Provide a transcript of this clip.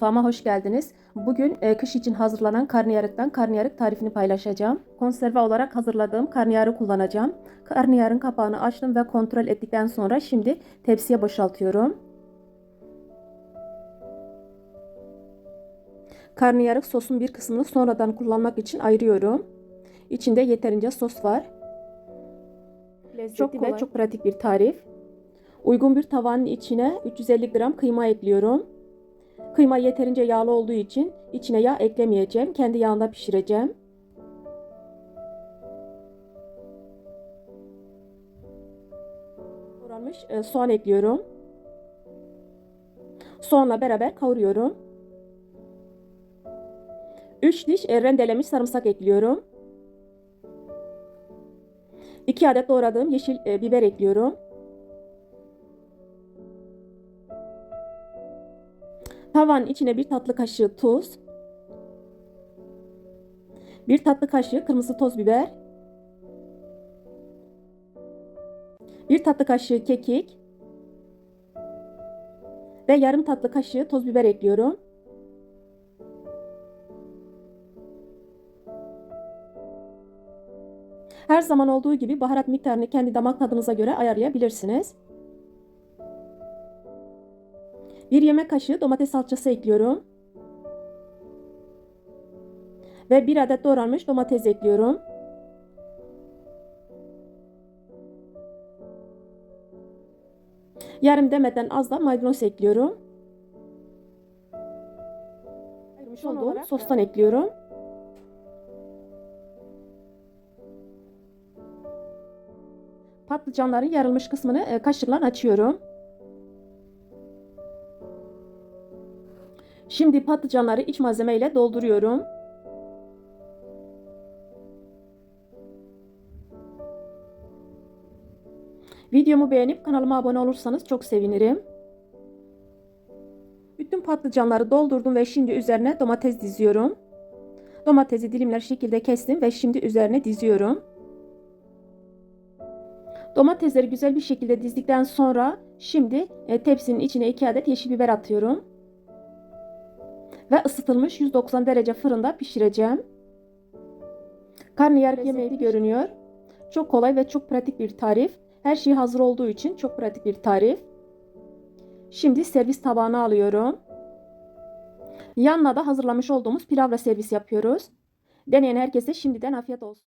Mutfağıma hoş geldiniz. Bugün e, kış için hazırlanan karnıyarıktan karnıyarık tarifini paylaşacağım. Konserve olarak hazırladığım karnıyarık kullanacağım. Karnıyarın kapağını açtım ve kontrol ettikten sonra şimdi tepsiye boşaltıyorum. Karnıyarık sosun bir kısmını sonradan kullanmak için ayırıyorum. İçinde yeterince sos var. Lezzetli ve çok pratik bir tarif. Uygun bir tavanın içine 350 gram kıyma ekliyorum. Kıyma yeterince yağlı olduğu için içine yağ eklemeyeceğim. Kendi yağında pişireceğim. Doğranmış e, soğan ekliyorum. Soğanla beraber kavuruyorum. 3 diş e, rendelenmiş sarımsak ekliyorum. 2 adet doğradığım yeşil e, biber ekliyorum. Tavanın içine bir tatlı kaşığı tuz, bir tatlı kaşığı kırmızı toz biber, bir tatlı kaşığı kekik ve yarım tatlı kaşığı toz biber ekliyorum. Her zaman olduğu gibi baharat miktarını kendi damak tadınıza göre ayarlayabilirsiniz. Bir yemek kaşığı domates salçası ekliyorum. Ve bir adet doğranmış domates ekliyorum. Yarım demeden az da maydanoz ekliyorum. Ayırmış olduğum sostan ekliyorum. Patlıcanların yarılmış kısmını e, kaşıkla açıyorum. Şimdi patlıcanları iç malzeme ile dolduruyorum. Videomu beğenip kanalıma abone olursanız çok sevinirim. Bütün patlıcanları doldurdum ve şimdi üzerine domates diziyorum. Domatesi dilimler şekilde kestim ve şimdi üzerine diziyorum. Domatesleri güzel bir şekilde dizdikten sonra şimdi e, tepsinin içine 2 adet yeşil biber atıyorum. Ve ısıtılmış 190 derece fırında pişireceğim. Karnıyarık yemeği görünüyor. Çok kolay ve çok pratik bir tarif. Her şey hazır olduğu için çok pratik bir tarif. Şimdi servis tabağına alıyorum. Yanına da hazırlamış olduğumuz pilavla servis yapıyoruz. Deneyen herkese şimdiden afiyet olsun.